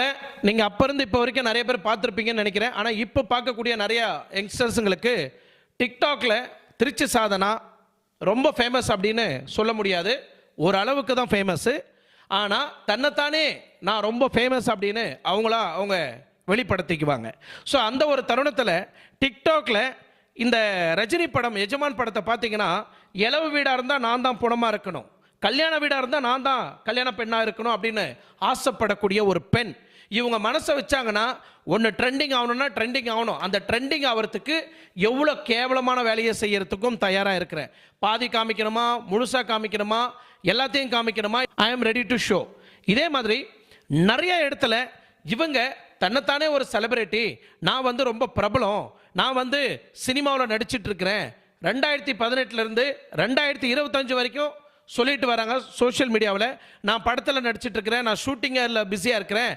டிக்டாக்ல நீங்கள் அப்போ இருந்து இப்போ வரைக்கும் நிறைய பேர் பார்த்துருப்பீங்கன்னு நினைக்கிறேன். ஆனால் இப்போ பார்க்கக்கூடிய நிறையா யங்ஸ்டர்ஸுங்களுக்கு டிக்டாக்ல திருச்சி சாதனா ரொம்ப ஃபேமஸ் அப்படின்னு சொல்ல முடியாது. ஓரளவுக்கு தான் ஃபேமஸ்ஸு ஆனால் தன்னைத்தானே நான் ரொம்ப ஃபேமஸ் அப்படின்னு அவங்களா அவங்க வெளிப்படுத்திக்குவாங்க. ஸோ அந்த ஒரு தருணத்தில் டிக்டாக்ல இந்த ரஜினி படம் எஜமான் படத்தை பார்த்தீங்கன்னா இளவு வீடாக இருந்தால் நான் தான் புணமாக இருக்கணும். கல்யாண வீடாக இருந்தால் நான் தான் கல்யாண பெண்ணாக இருக்கணும் அப்படின்னு ஆசைப்படக்கூடிய ஒரு பெண். இவங்க மனசை வச்சாங்கன்னா ஒன்று ட்ரெண்டிங் ஆகணும்னா ட்ரெண்டிங் ஆகணும். அந்த ட்ரெண்டிங் ஆகிறதுக்கு எவ்வளோ கேவலமான வேலையை செய்யறதுக்கும் தயாராக இருக்கிறேன். பாதி காமிக்கணுமா முழுசாக காமிக்கணுமா எல்லாத்தையும் காமிக்கணுமா? ஐ ஆம் ரெடி டு ஷோ இதே மாதிரி நிறைய இடத்துல இவங்க தன்னைத்தானே ஒரு செலிபிரிட்டி நான் வந்து ரொம்ப பிரபலம் நான் வந்து சினிமாவில் நடிச்சிட்டு இருக்கிறேன். ரெண்டாயிரத்தி பதினெட்டுலேருந்து ரெண்டாயிரத்தி இருபத்தஞ்சு வரைக்கும் சொல்லிட்டு வராங்க சோஷியல் மீடியாவில் நான் படத்தில் நடிச்சிட்டு இருக்கிறேன். நான் ஷூட்டிங்கில் பிஸியாக இருக்கிறேன்.